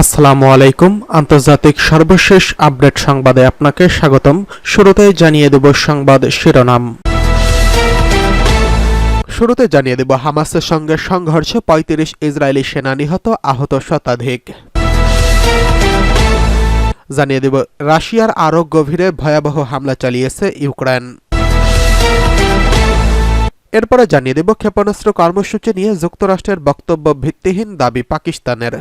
আসসালামু আলাইকুম। আন্তর্জাতিক সর্বশেষ আপডেট সংবাদে আপনাকে স্বাগতম। শুরুতেই জানিয়ে দেব সংবাদ শিরোনাম। শুরুতে জানিয়ে দেব হামাসের সঙ্গে সংঘর্ষে, পঁয়ত্রিশ ইসরায়েলি সেনা নিহত, আহত শতাধিক। জানিয়ে দেব, রাশিয়ার আরও গভীরে ভয়াবহ হামলা চালিয়েছে ইউক্রেন। এরপরে জানিয়ে দেব ক্ষেপণাস্ত্র কর্মসূচি নিয়ে যুক্তরাষ্ট্রের বক্তব্য ভিত্তিহীন দাবি পাকিস্তানের।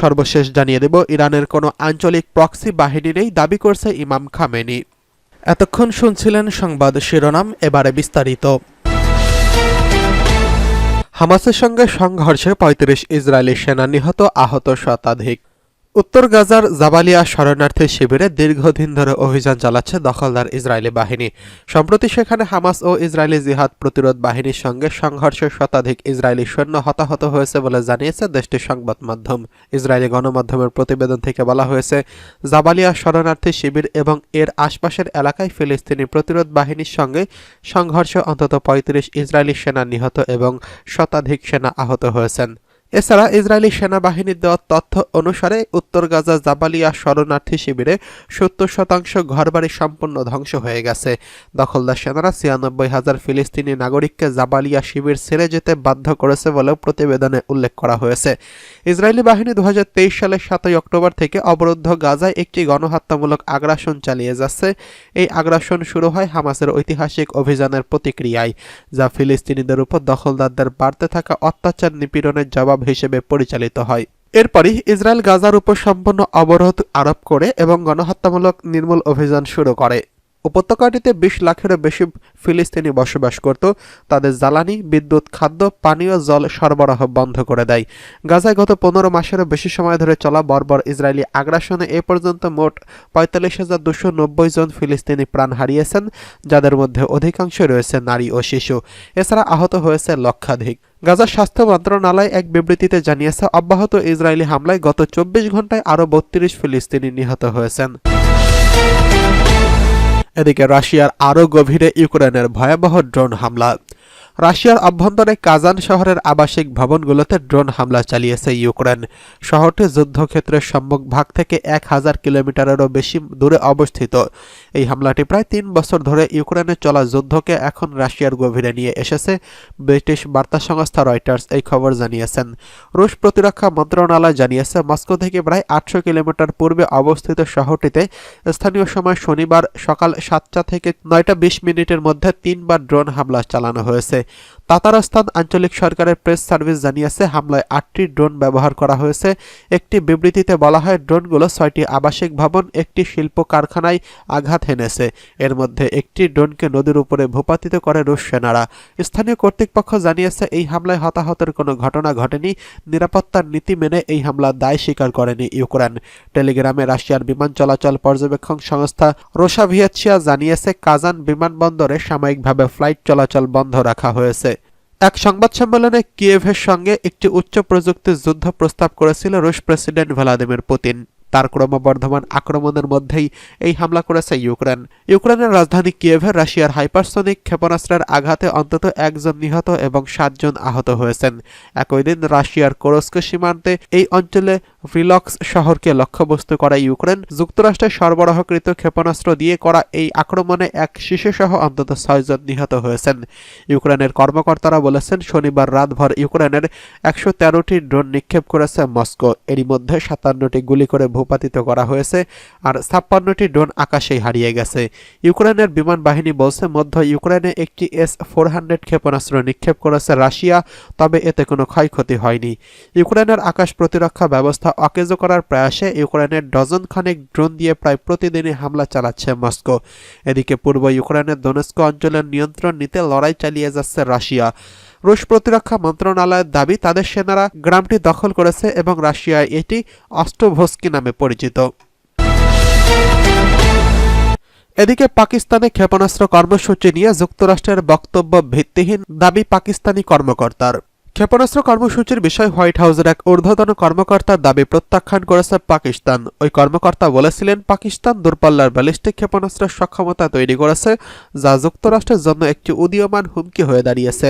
সর্বশেষ জানিয়ে দেব, ইরানের কোনো আঞ্চলিক প্রক্সি বাহিনী নেই, দাবি করছে ইমাম খামেনি। এতক্ষণ শুনছিলেন সংবাদ শিরোনাম, এবারে বিস্তারিত। হামাসের সঙ্গে সংঘর্ষে পঁয়ত্রিশ ইসরায়েলি সেনা নিহত, আহত শতাধিক। উত্তর গাজার জাবালিয়া শরণার্থী শিবিরে দীর্ঘদিন ধরে অভিযান চালাচ্ছে দখলদার ইসরায়েলি বাহিনী। সম্প্রতি সেখানে হামাস ও ইসরায়েলি জিহাদ প্রতিরোধ বাহিনীর সঙ্গে সংঘর্ষে শতাধিক ইসরায়েলি সৈন্য হতাহত হয়েছে বলে জানিয়েছে দেশটির সংবাদ মাধ্যম। ইসরায়েলি গণমাধ্যমের প্রতিবেদন থেকে বলা হয়েছে, জাবালিয়া শরণার্থী শিবির এবং এর আশপাশের এলাকায় ফিলিস্তিনি প্রতিরোধ বাহিনীর সঙ্গে সংঘর্ষে অন্তত পঁয়ত্রিশ ইসরায়েলি সেনা নিহত এবং শতাধিক সেনা আহত হয়েছেন। এছাড়া ইসরায়েলি সেনাবাহিনীর দেওয়া তথ্য অনুসারে উত্তর গাজা জাবালিয়া শরণার্থী শিবিরে সত্তর শতাংশ ঘরবাড়ি সম্পূর্ণ ধ্বংস হয়ে গেছে। দখলদার সেনারা ছিয়ানব্বই হাজার ফিলিস্তিনি নাগরিককে জাবালিয়া শিবির ছেড়ে যেতে বাধ্য করেছে বলেও প্রতিবেদনে উল্লেখ করা হয়েছে। ইসরায়েলি বাহিনী দু হাজার তেইশ সালের সাতই অক্টোবর থেকে অবরুদ্ধ গাজায় একটি গণহত্যামূলক আগ্রাসন চালিয়ে যাচ্ছে। এই আগ্রাসন শুরু হয় হামাসের ঐতিহাসিক অভিযানের প্রতিক্রিয়ায়, যা ফিলিস্তিনিদের উপর দখলদারদের বাড়তে থাকা অত্যাচার নিপীড়নের জবাব হিসেবে পরিচালিত হয়। এরপরই ইসরায়েল গাজার উপর সম্পূর্ণ অবরোধ আরোপ করে এবং গণহত্যামূলক নির্মূল অভিযান শুরু করে। উপত্যকাটিতে বিশ লাখেরও বেশি ফিলিস্তিনি বসবাস করত। তাদের জ্বালানি, বিদ্যুৎ, খাদ্য, পানীয়, জল সরবরাহ বন্ধ করে দেয়। গাজায় গত পনেরো মাসেরও বেশি সময় ধরে চলা বর্বর ইসরায়েলি আগ্রাসনে এ পর্যন্ত মোট পঁয়তাল্লিশ হাজার দুশো নব্বই জন ফিলিস্তিনি প্রাণ হারিয়েছেন, যাদের মধ্যে অধিকাংশ রয়েছে নারী ও শিশু। এছাড়া আহত হয়েছে লক্ষাধিক। গাজার স্বাস্থ্য মন্ত্রণালয় এক বিবৃতিতে জানিয়েছে, অব্যাহত ইসরায়েলি হামলায় গত চব্বিশ ঘন্টায় আরও বত্রিশ ফিলিস্তিনি নিহত হয়েছেন। এদিকে রাশিয়ার আরও গভীরে ইউক্রেনের ভয়াবহ ড্রোন হামলা। রাশিয়ার অভ্যন্তরে কাজান শহরের আবাসিক ভবনগুলোতে ড্রোন হামলা চালিয়েছে ইউক্রেন। শহরটি যুদ্ধক্ষেত্রের সম্মুখভাগ থেকে এক হাজার কিলোমিটারেরও বেশি দূরে অবস্থিত। এই হামলাটি প্রায় তিন বছর ধরে ইউক্রেনে চলা যুদ্ধকে এখন রাশিয়ার গভীরে নিয়ে এসেছে, ব্রিটিশ বার্তা সংস্থা রয়টার্স এই খবর জানিয়েছেন। রুশ প্রতিরক্ষা মন্ত্রণালয় জানিয়েছে, মস্কো থেকে প্রায় আটশো কিলোমিটার পূর্বে অবস্থিত শহরটিতে স্থানীয় সময় শনিবার সকাল সাতটা থেকে নয়টা বিশ মিনিটের মধ্যে তিনবার ড্রোন হামলা চালানো হয়েছে। তাতারস্তান আঞ্চলিক সরকারের প্রেস সার্ভিস জানিয়েছে, হামলায় আটটি ড্রোন ব্যবহার করা হয়েছে। একটি বিবৃতিতে বলা হয়, ড্রোনগুলো ছয়টি আবাসিক ভবন, একটি শিল্প কারখানায় আঘাত হেনেছে। এর মধ্যে একটি ড্রোনকে নদীর উপরে ভূপাতিত করে রুশ সেনারা। স্থানীয় কর্তৃপক্ষ জানিয়েছে, এই হামলায় হতাহতের কোনো ঘটনা ঘটেনি। নিরাপত্তার নীতি মেনে এই হামলা দায় স্বীকার করেনি ইউক্রেন। টেলিগ্রামে রাশিয়ার বিমান চলাচল পর্যবেক্ষণ সংস্থা রোসাভিয়াচিয়া জানিয়েছে, কাজান বিমানবন্দরে সাময়িকভাবে ফ্লাইট চলাচল বন্ধ রাখা হয়েছে। এক সংবাদ সম্মেলনে কিয়েভের সঙ্গে একটি উচ্চ প্রযুক্তির যুদ্ধ প্রস্তাব করেছিল রুশ প্রেসিডেন্ট ভ্লাদিমির পুতিন। তার ক্রমবর্ধমান আক্রমণের মধ্যেই এই হামলা করেছে ইউক্রেন। ইউক্রেনের রাজধানী কিয়েভে রাশিয়ার হাইপারসনিক ক্ষেপণাস্ত্রের আঘাতে অন্তত একজন নিহত এবং সাতজন আহত হয়েছেন। একই দিন রাশিয়ার কোরস্ক সীমান্তে এই অঞ্চলে ভিলক্স শহরকে লক্ষ্যবস্তু করা ইউক্রেন যুক্তরাষ্ট্রের সরবরাহকৃত ক্ষেপণাস্ত্র দিয়ে করা এই আক্রমণে এক শিশুসহ অন্তত ছয়জন নিহত হয়েছেন। ইউক্রেনের কর্মকর্তারা বলেছেন, শনিবার রাতভর ইউক্রেনের একশো তেরোটি ড্রোন নিক্ষেপ করেছে মস্কো। এরই মধ্যে সাতান্নটি গুলি করে ভূপাতিত করা হয়েছে, আর ছাপ্পান্নটি ড্রোন আকাশেই হারিয়ে গেছে। ইউক্রেনের বিমান বাহিনী বলছে, মধ্য ইউক্রেনে একটি এস ফোর হান্ড্রেড ক্ষেপণাস্ত্র নিক্ষেপ করেছে রাশিয়া, তবে এতে কোনো ক্ষয়ক্ষতি হয়নি। ইউক্রেনের আকাশ প্রতিরক্ষা ব্যবস্থা অকেজ করার প্রয়াসে ইউক্রেনের ডজন খানেক ড্রোন দিয়ে প্রায় প্রতিদিনই হামলা চালাচ্ছে মস্কো। এদিকে পূর্ব ইউক্রেনের দোনেস্কো অঞ্চলের নিয়ন্ত্রণ নিতে লড়াই চালিয়ে যাচ্ছে রাশিয়া। রুশ প্রতিরক্ষা মন্ত্রণালয়ের দাবি, তাদের সেনারা গ্রামটি দখল করেছে এবং রাশিয়ায় এটি অস্টভস্কি নামে পরিচিত। এদিকে পাকিস্তানে ক্ষেপণাস্ত্র কর্মসূচি নিয়ে যুক্তরাষ্ট্রের বক্তব্য ভিত্তিহীন দাবি পাকিস্তানি কর্মকর্তার। ক্ষেপণাস্ত্র কর্মসূচির বিষয় হোয়াইট হাউসের এক ঊর্ধ্বতন কর্মকর্তার দাবি প্রত্যাখ্যান করেছে পাকিস্তান। ওই কর্মকর্তা বলেছিলেন, পাকিস্তান দূরপাল্লার ব্যালিস্টিক ক্ষেপণাস্ত্রের সক্ষমতা তৈরি করেছে, যা যুক্তরাষ্ট্রের জন্য একটি উদীয়মান হুমকি হয়ে দাঁড়িয়েছে।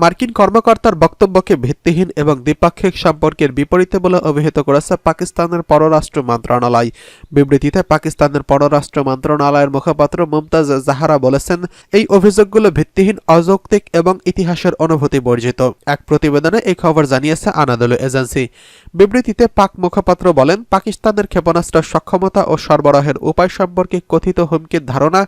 মার্কিন কর্মকর্তার বক্তব্যকে ভিত্তিহীন এবং দ্বিপাক্ষিক সম্পর্কের বিপরীতে বলে অভিহিত করেছে পাকিস্তানের পররাষ্ট্র মন্ত্রণালয়। বিবৃতিতে পাকিস্তানের পররাষ্ট্র মন্ত্রণালয়ের মুখপাত্র মুমতাজ জাহারা বলেছেন, এই অভিযোগগুলো ভিত্তিহীন, অযৌক্তিক এবং ইতিহাসের অনুভূতি বর্জিত। এক প্রতিবেদনে এই খবর জানিয়েছে আনাদলু এজেন্সি। বিবৃতিতে পাক মুখপাত্র বলেন, পাকিস্তানের ক্ষেপণাস্ত্র সক্ষমতা ও সরবরাহের উপায় সম্পর্কে কথিত হুমকির ধারণা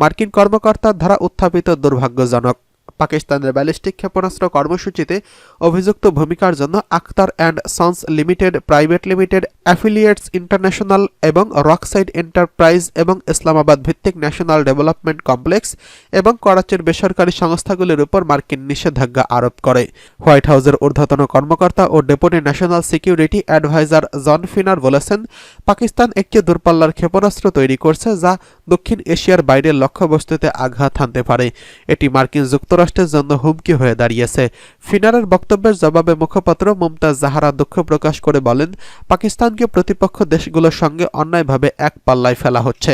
মার্কিন কর্মকর্তার দ্বারা উত্থাপিত দুর্ভাগ্যজনক। পাকিস্তানের ব্যালিস্টিক ক্ষেপণাস্ত্র কর্মসূচিতে অভিযুক্ত ভূমিকার জন্য Akhtar and sons limited, private limited, affiliates international এবং রকসাইড এন্টারপ্রাইজ এবং ইসলামাবাদ ভিত্তিক ন্যাশনাল ডেভেলপমেন্ট কমপ্লেক্স এবং করাচির বেসরকারি সংস্থাগুলির উপর মার্কিন নিষেধাজ্ঞা আরোপ করে। হোয়াইট হাউসের ঊর্ধ্বতন কর্মকর্তা ও deputy national security adviser Jon Finer বলেছেন, পাকিস্তান একটি দূরপাল্লার ক্ষেপণাস্ত্র তৈরি করছে যা দক্ষিণ এশিয়ার বাইরের লক্ষ্যবস্তুতে আঘাত হানতে পারে। এটি মার্কিন যুক্তরাষ্ট্রের জন্য হুমকি হয়ে দাঁড়িয়েছে। ফিনারের বক্তব্যের জবাবে মুখপাত্র মমতা জাহারা দুঃখ প্রকাশ করে বলেন, পাকিস্তানকে প্রতিপক্ষ দেশগুলোর সঙ্গে অন্যায়ভাবে এক পাল্লায় ফেলা হচ্ছে।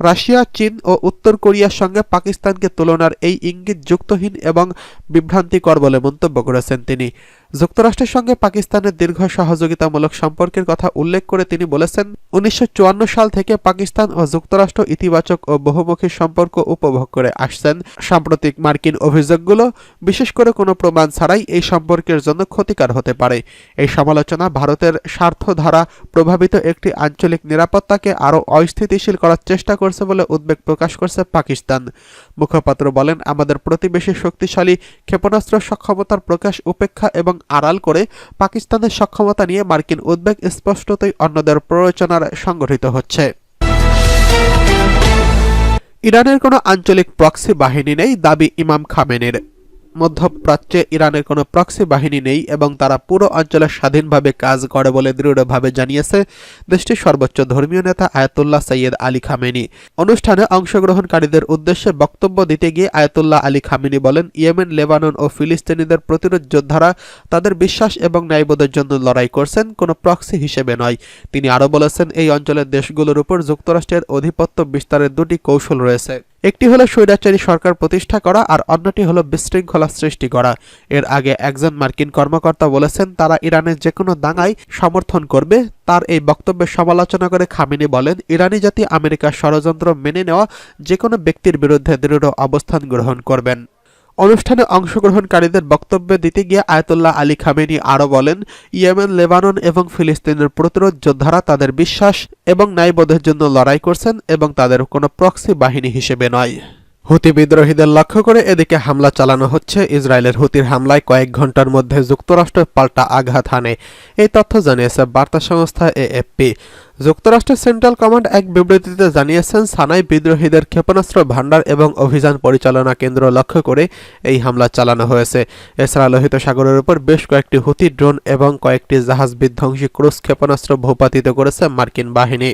রাশিয়া, চীন ও উত্তর কোরিয়ার সঙ্গে পাকিস্তানকে তুলনার এই ইঙ্গিত যুক্তহীন এবং বিভ্রান্তিকর বলে মন্তব্য করেছেন তিনি। যুক্তরাষ্ট্রের সঙ্গে পাকিস্তানের দীর্ঘ সহযোগিতামূলক সম্পর্কের কথা উল্লেখ করে তিনি বলেছেন, উনিশশো চুয়ান্ন সাল থেকে পাকিস্তান ও যুক্তরাষ্ট্র ইতিবাচক ও বহুমুখী সম্পর্ক উপভোগ করে আসছেন। সাম্প্রতিক মার্কিন অভিযোগগুলো বিশেষ করে কোনো প্রমাণ ছাড়াই এই সম্পর্কের জন্য ক্ষতিকার হতে পারে। এই সমালোচনা ভারতের স্বার্থ ধারা প্রভাবিত একটি আঞ্চলিক নিরাপত্তাকে আরও অস্থিতিশীল করার চেষ্টা করছে বলে উদ্বেগ প্রকাশ করছে পাকিস্তান। মুখপাত্র বলেন, আমাদের প্রতিবেশী শক্তিশালী ক্ষেপণাস্ত্র সক্ষমতার প্রকাশ, উপেক্ষা এবং আড়াল করে পাকিস্তানের সক্ষমতা নিয়ে মার্কিন উদ্বেগ স্পষ্টতই অন্যদের প্ররোচনার সংগঠিত হচ্ছে। ইরানের কোনো আঞ্চলিক প্রক্সি বাহিনী নেই, দাবি ইমাম খামেনের। মধ্যপ্রাচ্যে ইরানের কোনো প্রক্সি বাহিনী নেই এবং তারা পুরো অঞ্চলে স্বাধীনভাবে কাজ করে বলে দৃঢ়ভাবে জানিয়েছে দেশটির সর্বোচ্চ ধর্মীয় নেতা আয়াতুল্লাহ সৈয়দ আলী খামেনি। অনুষ্ঠানে অংশগ্রহণকারীদের উদ্দেশ্যে বক্তব্য দিতে গিয়ে আয়াতুল্লাহ আলী খামেনি বলেন, ইয়েমেন, লেবানন ও ফিলিস্তিনিদের প্রতিরোধ যোদ্ধারা তাদের বিশ্বাস এবং ন্যায়বোধের জন্য লড়াই করছেন, কোনো প্রক্সি হিসেবে নয়। তিনি আরও বলেছেন, এই অঞ্চলের দেশগুলোর উপর যুক্তরাষ্ট্রের আধিপত্য বিস্তারের দুটি কৌশল রয়েছে। একটি হলো স্বৈরাচারী সরকার প্রতিষ্ঠা করা আর অন্যটি হলো বিশৃঙ্খলা সৃষ্টি করা। এর আগে একজন মার্কিন কর্মকর্তা বলেছেন, তারা ইরানের যে কোনো দাঙ্গায় সমর্থন করবে। তার এই বক্তব্যের সমালোচনা করে খামিনি বলেন, ইরানি জাতি আমেরিকার ষড়যন্ত্র মেনে নেওয়া যে কোনো ব্যক্তির বিরুদ্ধে দৃঢ় অবস্থান গ্রহণ করবেন। অনুষ্ঠানে অংশগ্রহণকারীদের বক্তব্য দিতে গিয়ে আয়তুল্লাহ আলী খামেনি আরও বলেন, ইয়েমেন, লেবানন এবং ফিলিস্তিনের প্রতিরোধ যোদ্ধারা তাদের বিশ্বাস এবং ন্যায়বোধের জন্য লড়াই করছেন এবং তাদের কোনো প্রক্সি বাহিনী হিসেবে নয়। হুতি বিদ্রোহীদের লক্ষ্য করে এদিকে হামলা চালানো হচ্ছে। ইসরায়েলের হুতির হামলায় কয়েক ঘণ্টার মধ্যে যুক্তরাষ্ট্র পাল্টা আঘাত হানে। এই তথ্য জানিয়েছে বার্তা সংস্থা এএফপি। যুক্তরাষ্ট্রের সেন্ট্রাল কমান্ড এক বিবৃতিতে জানিয়েছেন, সানাই বিদ্রোহীদের ক্ষেপণাস্ত্র ভাণ্ডার এবং অভিযান পরিচালনা কেন্দ্র লক্ষ্য করে এই হামলা চালানো হয়েছে। এছাড়া লোহিত সাগরের উপর বেশ কয়েকটি হুতি ড্রোন এবং কয়েকটি জাহাজ বিধ্বংসী ক্রুজ ক্ষেপণাস্ত্র ভূপাতিত করেছে মার্কিন বাহিনী।